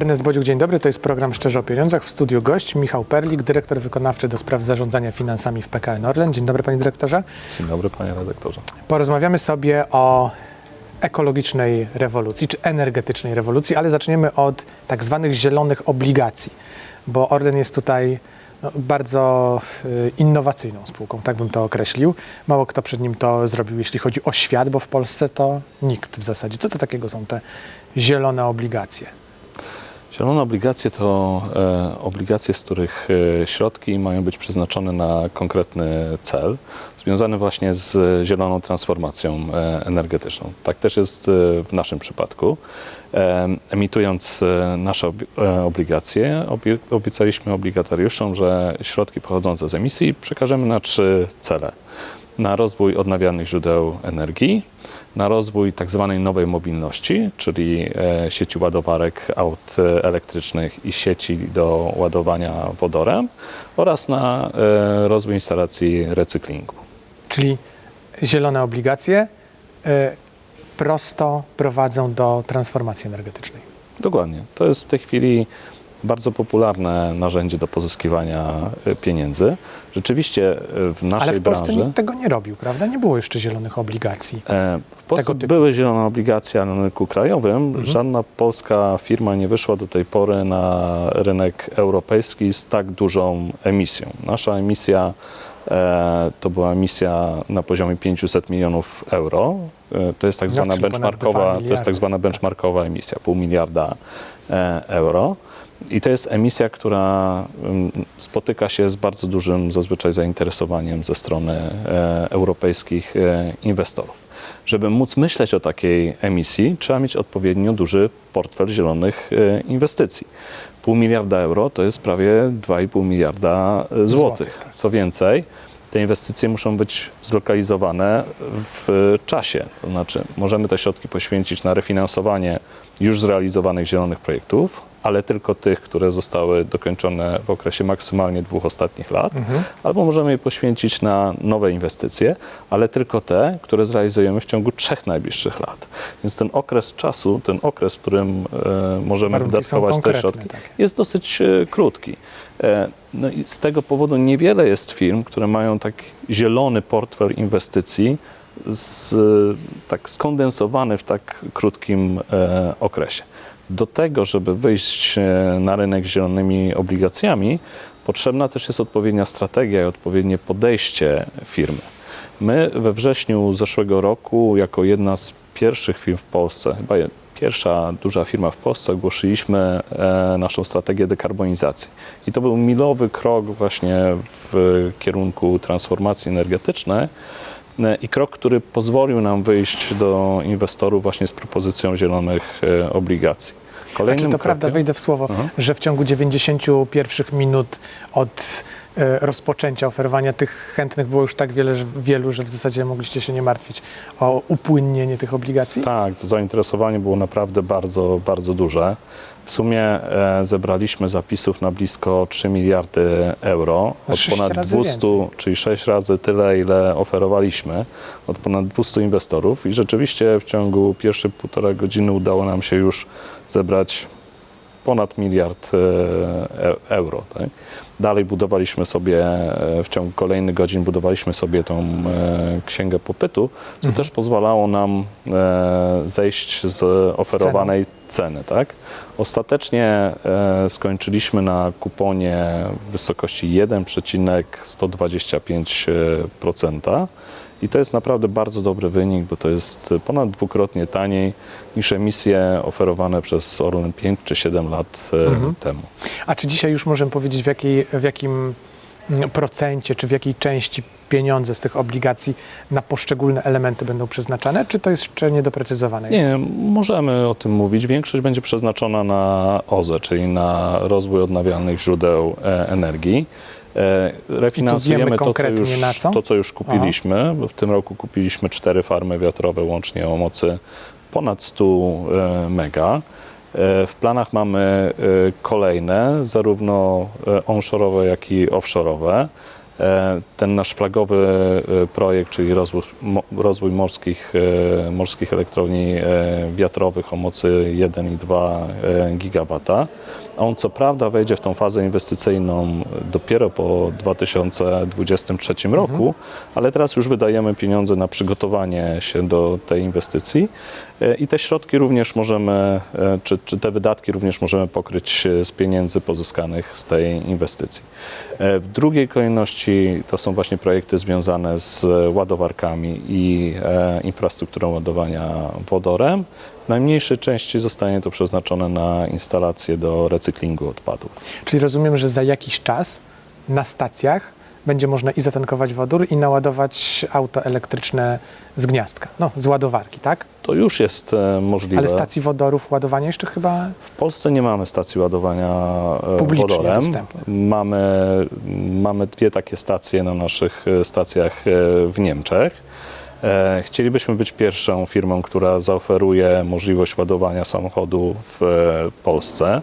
Ernest Bodziuk, dzień dobry. To jest program Szczerze o Pieniądzach. W studiu gość Michał Perlik, dyrektor wykonawczy do spraw zarządzania finansami w PKN Orlen. Dzień dobry, panie dyrektorze. Dzień dobry, panie redaktorze. Porozmawiamy sobie o ekologicznej rewolucji, czy energetycznej rewolucji, ale zaczniemy od tak zwanych zielonych obligacji, bo Orlen jest tutaj no, bardzo y, innowacyjną spółką, tak bym to określił. Mało kto przed nim to zrobił, jeśli chodzi o świat, bo w Polsce to nikt w zasadzie. Co to takiego są te zielone obligacje? Zielone obligacje to e, obligacje, z których e, środki mają być przeznaczone na konkretny cel, związany właśnie z zieloną transformacją e, energetyczną. Tak też jest w naszym przypadku. Emitując nasze ob- obligacje, obie- obiecaliśmy obligatariuszom, że środki pochodzące z emisji przekażemy na trzy cele. Na rozwój odnawialnych źródeł energii, na rozwój tak zwanej nowej mobilności, czyli e, sieci ładowarek aut e, elektrycznych i sieci do ładowania wodorem oraz na e, rozwój instalacji recyklingu. Czyli zielone obligacje prosto prowadzą do transformacji energetycznej. Dokładnie. To jest w tej chwili bardzo popularne narzędzie do pozyskiwania e, pieniędzy. Rzeczywiście e, w naszej Ale w Polsce branży nikt tego nie robił, prawda? Nie było jeszcze zielonych obligacji. E, Tego typu. Mhm. były zielone obligacje na rynku krajowym. Żadna polska firma nie wyszła do tej pory na rynek europejski z tak dużą emisją. Nasza emisja e, to była emisja na poziomie 500 milionów euro. E, To jest tak zwana benchmarkowa, to jest tak zwana benchmarkowa emisja, pół miliarda e, euro. I to jest emisja, która spotyka się z bardzo dużym zazwyczaj zainteresowaniem ze strony e, europejskich e, inwestorów. Żeby móc myśleć o takiej emisji, trzeba mieć odpowiednio duży portfel zielonych e, inwestycji. Pół miliarda euro to jest prawie 2,5 miliarda Złotych, złotych. tak. Co więcej, te inwestycje muszą być zlokalizowane w czasie. To znaczy, możemy te środki poświęcić na refinansowanie już zrealizowanych zielonych projektów, ale tylko tych, które zostały dokończone w okresie maksymalnie dwóch ostatnich lat, albo możemy je poświęcić na nowe inwestycje, ale tylko te, które zrealizujemy w ciągu trzech najbliższych lat. Więc ten okres czasu, ten okres, w którym e, możemy Warunki wydatkować te środki, tak. jest dosyć e, krótki. E, No i z tego powodu niewiele jest firm, które mają tak zielony portfel inwestycji z, tak skondensowany w tak krótkim e, okresie. Do tego, żeby wyjść e, na rynek z zielonymi obligacjami, potrzebna też jest odpowiednia strategia i odpowiednie podejście firmy. My we wrześniu zeszłego roku, jako jedna z pierwszych firm w Polsce, chyba pierwsza duża firma w Polsce, ogłosiliśmy e, naszą strategię dekarbonizacji. I to był milowy krok właśnie w kierunku transformacji energetycznej i krok, który pozwolił nam wyjść do inwestorów właśnie z propozycją zielonych e, obligacji. A czy Kolejnym to prawda, krokiem- wejdę w słowo, Aha. że w ciągu 91 minut od rozpoczęcia oferowania tych chętnych było już tak wiele, że, wielu, że w zasadzie mogliście się nie martwić o upłynnienie tych obligacji? Tak, to zainteresowanie było naprawdę bardzo, bardzo duże. W sumie e, zebraliśmy zapisów na blisko 3 miliardy euro No od sześć ponad razy 200, więcej. czyli 6 razy tyle, ile oferowaliśmy, od ponad 200 inwestorów i rzeczywiście w ciągu pierwszych półtorej godziny udało nam się już zebrać ponad miliard e, e- euro. Tak? Dalej budowaliśmy sobie, e, w ciągu kolejnych godzin budowaliśmy sobie tą księgę popytu, co Mhm. też pozwalało nam zejść z oferowanej ceny. tak? Ostatecznie skończyliśmy na kuponie w wysokości 1,125%. I to jest naprawdę bardzo dobry wynik, bo to jest ponad dwukrotnie taniej niż emisje oferowane przez Orlen 5 czy 7 lat e, Mhm. temu. A czy dzisiaj już możemy powiedzieć, w, jakiej, w jakim mm, procencie, czy w jakiej części pieniądze z tych obligacji na poszczególne elementy będą przeznaczane, czy to jest jeszcze niedoprecyzowane? jest? Nie, możemy o tym mówić. Większość będzie przeznaczona na OZE, czyli na rozwój odnawialnych źródeł e, energii. E, Refinansujemy to co, już, to, co już kupiliśmy. W tym roku kupiliśmy cztery farmy wiatrowe łącznie o mocy ponad 100 e, mega. E, W planach mamy kolejne, zarówno onshore'owe, jak i offshore'owe. Ten nasz flagowy projekt, czyli rozwój, rozwój morskich, morskich elektrowni wiatrowych o mocy 1 i 2 e, gigawata. On co prawda wejdzie w tą fazę inwestycyjną dopiero po 2023 roku, ale teraz już wydajemy pieniądze na przygotowanie się do tej inwestycji E, i te środki również możemy, e, czy, czy te wydatki również możemy pokryć e, z pieniędzy pozyskanych z tej inwestycji. W drugiej kolejności to są właśnie projekty związane z ładowarkami i infrastrukturą ładowania wodorem. Najmniejszej części zostanie to przeznaczone na instalacje do recyklingu odpadów. Czyli rozumiem, że za jakiś czas na stacjach będzie można i zatankować wodór, i naładować auto elektryczne z gniazdka, no z ładowarki, tak? To już jest e, możliwe. Ale stacji wodorów ładowania jeszcze chyba W Polsce nie mamy stacji ładowania e, Publicznie wodorem. dostępnych. Mamy, mamy dwie takie stacje na naszych e, stacjach e, w Niemczech. E, Chcielibyśmy być pierwszą firmą, która zaoferuje możliwość ładowania samochodu w e, Polsce.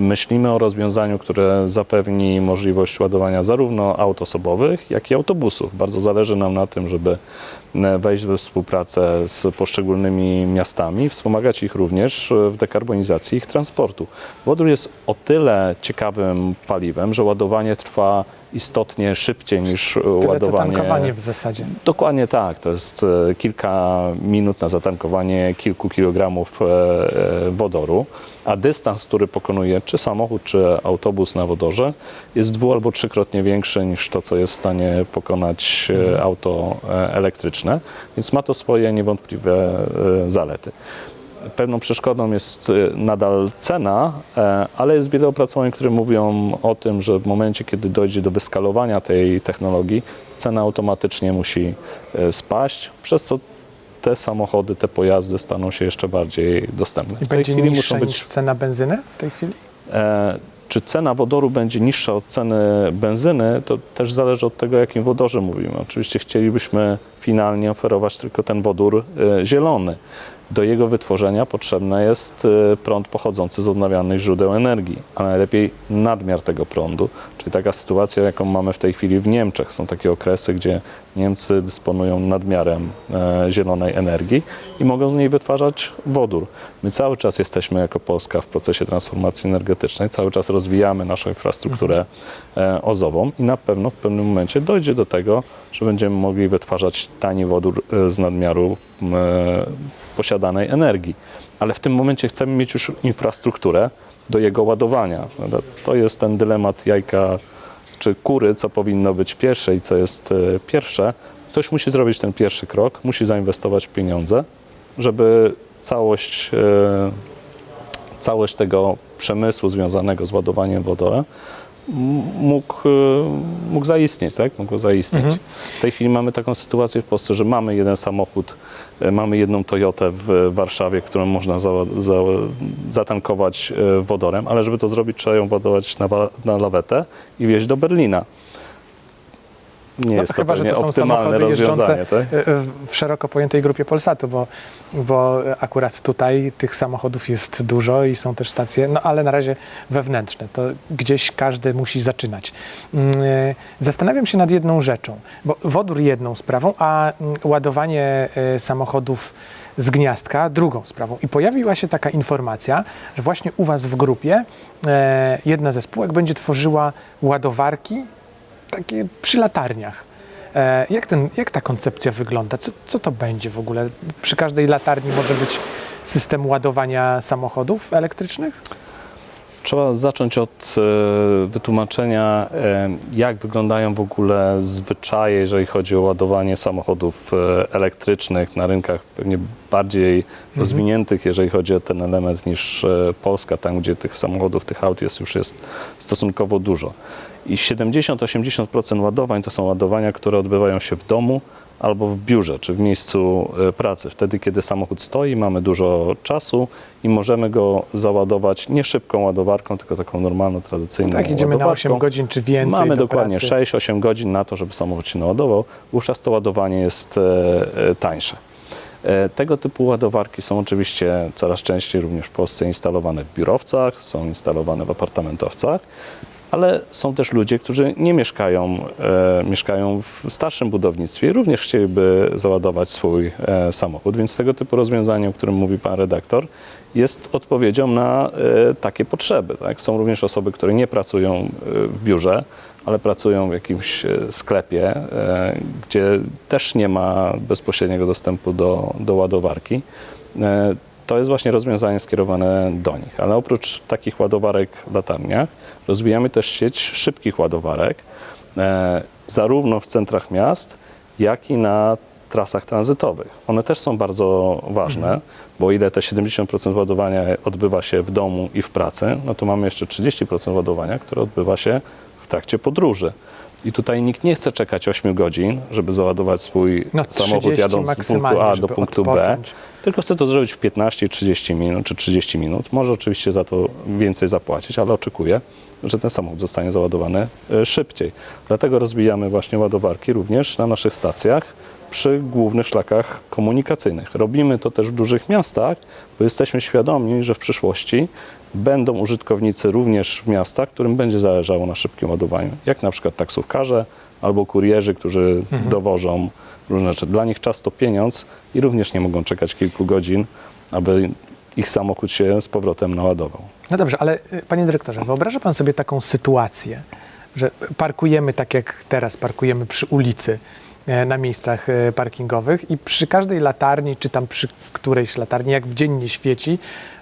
Myślimy o rozwiązaniu, które zapewni możliwość ładowania zarówno aut osobowych, jak i autobusów. Bardzo zależy nam na tym, żeby e, wejść we współpracę z poszczególnymi miastami, wspomagać ich również w dekarbonizacji ich transportu. Wodór jest o tyle ciekawym paliwem, że ładowanie trwa istotnie szybciej niż tyle co ładowanie. tankowanie w zasadzie. Dokładnie tak. To jest e, kilka minut na zatankowanie kilku kilogramów e, e, wodoru, a dystans, który pokonuje czy samochód, czy autobus na wodorze, jest dwu albo trzykrotnie większy niż to, co jest w stanie pokonać e, auto elektryczne, więc ma to swoje niewątpliwe zalety. Pewną przeszkodą jest e, nadal cena, e, ale jest wiele opracowań, które mówią o tym, że w momencie, kiedy dojdzie do wyskalowania tej technologii, cena automatycznie musi e, spaść, przez co te samochody, te pojazdy staną się jeszcze bardziej dostępne. I W tej będzie chwili muszą być. cena benzyny w tej chwili? E, czy cena wodoru będzie niższa od ceny benzyny, to też zależy od tego, o jakim wodorze mówimy. Oczywiście chcielibyśmy finalnie oferować tylko ten wodór e, zielony. Do jego wytworzenia potrzebny jest e, prąd pochodzący z odnawialnych źródeł energii, a najlepiej nadmiar tego prądu, czyli taka sytuacja, jaką mamy w tej chwili w Niemczech. Są takie okresy, gdzie Niemcy dysponują nadmiarem e, zielonej energii i mogą z niej wytwarzać wodór. My cały czas jesteśmy jako Polska w procesie transformacji energetycznej, cały czas rozwijamy naszą infrastrukturę e, ozową i na pewno w pewnym momencie dojdzie do tego, że będziemy mogli wytwarzać tani wodór e, z nadmiaru posiadanej energii. Ale w tym momencie chcemy mieć już infrastrukturę do jego ładowania. To jest ten dylemat jajka czy kury, co powinno być pierwsze i co jest e, pierwsze. Ktoś musi zrobić ten pierwszy krok, musi zainwestować pieniądze, żeby całość, e, całość tego przemysłu związanego z ładowaniem wodorem mógł, e, mógł zaistnieć, tak? Mógł zaistnieć. Mhm. W tej chwili mamy taką sytuację w Polsce, że mamy jeden samochód, e, mamy jedną Toyotę w Warszawie, którą można za, za, zatankować e, wodorem, ale żeby to zrobić, trzeba ją ładować na, na lawetę i wieźć do Berlina. Nie No, jest chyba, to że to są samochody jeżdżące Tak? e, w- w szeroko pojętej grupie Polsatu, bo, bo akurat tutaj tych samochodów jest dużo i są też stacje, no ale na razie wewnętrzne. To gdzieś każdy musi zaczynać. Mm, e, Zastanawiam się nad jedną rzeczą, bo wodór jedną sprawą, a mm, ładowanie e, samochodów z gniazdka drugą sprawą. I pojawiła się taka informacja, że właśnie u Was w grupie jedna ze spółek będzie tworzyła ładowarki takie przy latarniach. E, jak, ten, jak ta koncepcja wygląda? Co, co to będzie w ogóle? Przy każdej latarni może być system ładowania samochodów elektrycznych? Trzeba zacząć od e, wytłumaczenia, e, jak wyglądają w ogóle zwyczaje, jeżeli chodzi o ładowanie samochodów elektrycznych na rynkach pewnie bardziej rozwiniętych, jeżeli chodzi o ten element niż Polska, tam gdzie tych samochodów, tych aut jest już jest stosunkowo dużo. I 70-80% ładowań to są ładowania, które odbywają się w domu albo w biurze, czy w miejscu e, pracy. Wtedy, kiedy samochód stoi, mamy dużo czasu i możemy go załadować nie szybką ładowarką, tylko taką normalną, tradycyjną Tak, idziemy na ładowarką. 8 godzin czy więcej Mamy do dokładnie pracy. 6-8 godzin na to, żeby samochód się naładował. Wówczas to ładowanie jest e, e, tańsze. E, Tego typu ładowarki są oczywiście coraz częściej również w Polsce instalowane w biurowcach, są instalowane w apartamentowcach. Ale są też ludzie, którzy nie mieszkają, e, mieszkają w starszym budownictwie i również chcieliby załadować swój e, samochód, więc tego typu rozwiązanie, o którym mówi pan redaktor, jest odpowiedzią na e, takie potrzeby. Tak? Są również osoby, które nie pracują e, w biurze, ale pracują w jakimś e, sklepie, e, gdzie też nie ma bezpośredniego dostępu do, do ładowarki. E, To jest właśnie rozwiązanie skierowane do nich. Ale oprócz takich ładowarek w latarniach, rozwijamy też sieć szybkich ładowarek, e, zarówno w centrach miast, jak i na trasach tranzytowych. One też są bardzo ważne, bo o ile te 70% ładowania odbywa się w domu i w pracy, no to mamy jeszcze 30% ładowania, które odbywa się w trakcie podróży. I tutaj nikt nie chce czekać 8 godzin, żeby załadować swój No, samochód 30 jadąc z punktu A do punktu B, odpocząć. tylko chce to zrobić w 15, 30 minut czy 30 minut. Może oczywiście za to więcej zapłacić, ale oczekuje, że ten samochód zostanie załadowany e, szybciej. Dlatego rozwijamy właśnie ładowarki również na naszych stacjach przy głównych szlakach komunikacyjnych. Robimy to też w dużych miastach, bo jesteśmy świadomi, że w przyszłości będą użytkownicy również w miastach, którym będzie zależało na szybkim ładowaniu, jak na przykład taksówkarze albo kurierzy, którzy dowożą różne rzeczy. Dla nich czas to pieniądz i również nie mogą czekać kilku godzin, aby ich samochód się z powrotem naładował. No dobrze, ale y, panie dyrektorze, wyobraża pan sobie taką sytuację, że parkujemy tak jak teraz parkujemy przy ulicy e, na miejscach e, parkingowych i przy każdej latarni, czy tam przy którejś latarni, jak w dzień nie świeci,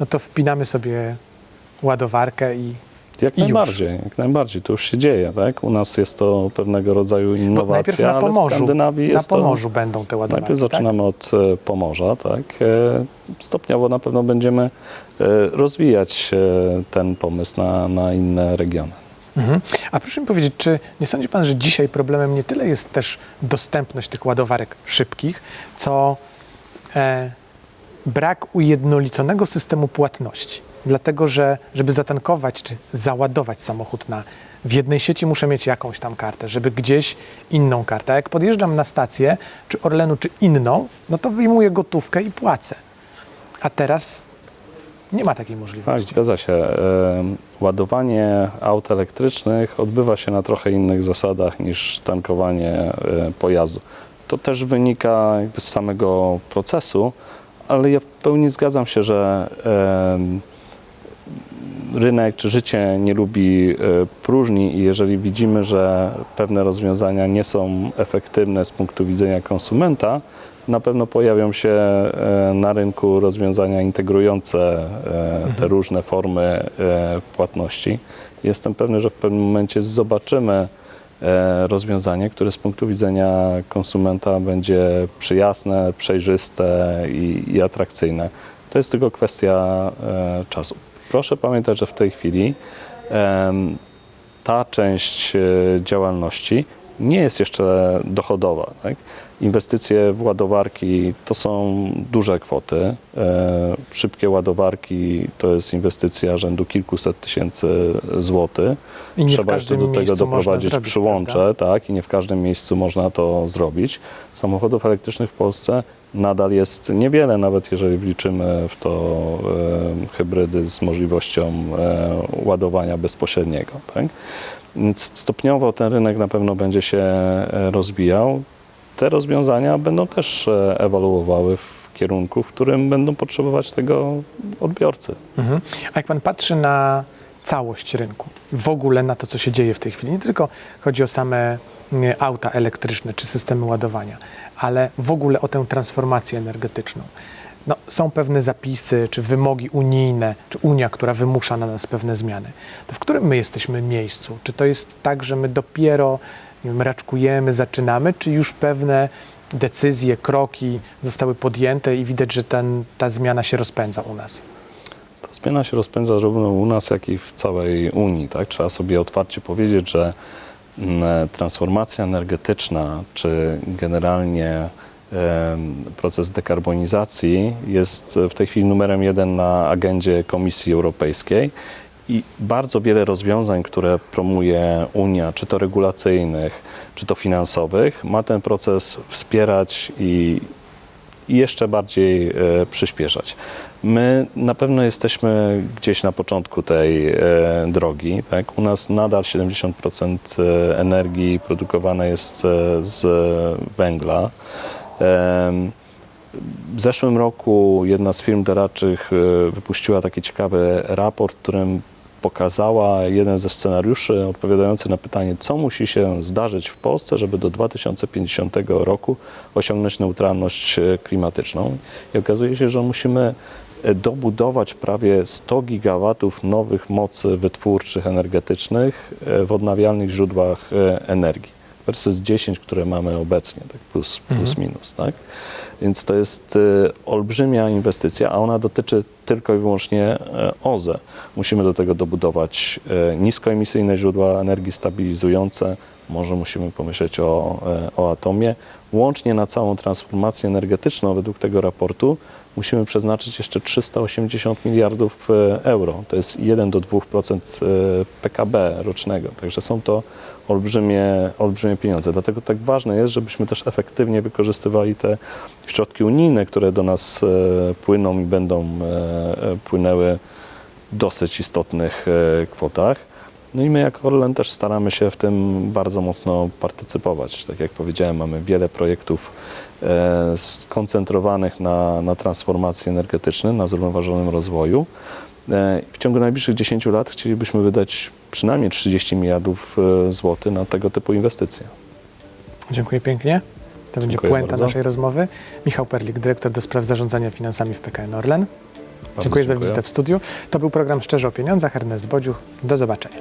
no to wpinamy sobie ładowarkę i Jak I już. najbardziej, jak najbardziej. To już się dzieje, tak? U nas jest to pewnego rodzaju innowacja, na ale w Pomorzu, Skandynawii na jest to... Pomorzu będą te ładowarki, Najpierw zaczynamy od e, Pomorza, tak? E, Stopniowo na pewno będziemy e, rozwijać ten pomysł na, na inne regiony. Mhm. A proszę mi powiedzieć, czy nie sądzi Pan, że dzisiaj problemem nie tyle jest też dostępność tych ładowarek szybkich, co e, brak ujednoliconego systemu płatności? Dlatego, że żeby zatankować czy załadować samochód na, w jednej sieci muszę mieć jakąś tam kartę, żeby gdzieś inną kartę. A jak podjeżdżam na stację, czy Orlenu, czy inną, no to wyjmuję gotówkę i płacę. A teraz nie ma takiej Tak, możliwości. zgadza się. Ładowanie aut elektrycznych odbywa się na trochę innych zasadach niż tankowanie e, pojazdu. To też wynika z samego procesu, ale ja w pełni zgadzam się, że rynek czy życie nie lubi e, próżni i jeżeli widzimy, że pewne rozwiązania nie są efektywne z punktu widzenia konsumenta, na pewno pojawią się e, na rynku rozwiązania integrujące e, te różne formy płatności. Jestem pewny, że w pewnym momencie zobaczymy rozwiązanie, które z punktu widzenia konsumenta będzie przyjazne, przejrzyste i, i atrakcyjne. To jest tylko kwestia czasu. Proszę pamiętać, że w tej chwili ta część e, działalności nie jest jeszcze dochodowa. Tak? Inwestycje w ładowarki to są duże kwoty. E, szybkie ładowarki to jest inwestycja rzędu kilkuset tysięcy złotych. Trzeba jeszcze do tego doprowadzić zrobić, przyłącze, prawda? tak, i nie w każdym miejscu można to zrobić. Samochodów elektrycznych w Polsce nadal jest niewiele, nawet jeżeli wliczymy w to e, hybrydy z możliwością e, ładowania bezpośredniego. Tak? Więc stopniowo ten rynek na pewno będzie się e, rozwijał. Te rozwiązania będą też ewoluowały w kierunku, w którym będą potrzebować tego odbiorcy. Mhm. A jak pan patrzy na całość rynku, w ogóle na to, co się dzieje w tej chwili, nie tylko chodzi o same auta elektryczne czy systemy ładowania, ale w ogóle o tę transformację energetyczną. No, są pewne zapisy czy wymogi unijne, czy Unia, która wymusza na nas pewne zmiany. To w którym my jesteśmy miejscu? Czy to jest tak, że my dopiero wiem, raczkujemy, zaczynamy, czy już pewne decyzje, kroki zostały podjęte i widać, że ten, ta zmiana się rozpędza u nas? Ta zmiana się rozpędza zarówno u nas, jak i w całej Unii. Tak? Trzeba sobie otwarcie powiedzieć, że transformacja energetyczna, czy generalnie proces dekarbonizacji jest w tej chwili numerem jeden na agendzie Komisji Europejskiej. I bardzo wiele rozwiązań, które promuje Unia, czy to regulacyjnych, czy to finansowych, ma ten proces wspierać i, i jeszcze bardziej e, przyspieszać. My na pewno jesteśmy gdzieś na początku tej e, drogi. Tak? U nas nadal 70% e, energii produkowane jest e, z węgla. W zeszłym roku jedna z firm doradczych wypuściła taki ciekawy raport, w którym pokazała jeden ze scenariuszy odpowiadający na pytanie, co musi się zdarzyć w Polsce, żeby do 2050 roku osiągnąć neutralność klimatyczną. I okazuje się, że musimy dobudować prawie 100 gigawatów nowych mocy wytwórczych energetycznych e, w odnawialnych źródłach e, energii versus 10, które mamy obecnie, tak plus, plus minus, tak? Więc to jest e, olbrzymia inwestycja, a ona dotyczy tylko i wyłącznie OZE. Musimy do tego dobudować niskoemisyjne źródła energii stabilizujące, może musimy pomyśleć o, o atomie. Łącznie na całą transformację energetyczną według tego raportu musimy przeznaczyć jeszcze 380 miliardów e, euro. To jest 1 do 2% e, PKB rocznego. Także są to olbrzymie, olbrzymie pieniądze. Dlatego tak ważne jest, żebyśmy też efektywnie wykorzystywali te środki unijne, które do nas e, płyną i będą e, e, płynęły w dosyć istotnych e, kwotach. No i my jako Orlen też staramy się w tym bardzo mocno partycypować. Tak jak powiedziałem, mamy wiele projektów e, skoncentrowanych na, na transformacji energetycznej, na zrównoważonym rozwoju. E, W ciągu najbliższych 10 lat chcielibyśmy wydać przynajmniej 30 miliardów e, złotych na tego typu inwestycje. Dziękuję pięknie. To będzie Dziękuję puenta bardzo. naszej rozmowy. Michał Perlik, dyrektor do spraw zarządzania finansami w PKN Orlen. Bardzo dziękuję za wizytę w studiu. To był program Szczerze o Pieniądzach. Ernest Bodziuch. Do zobaczenia.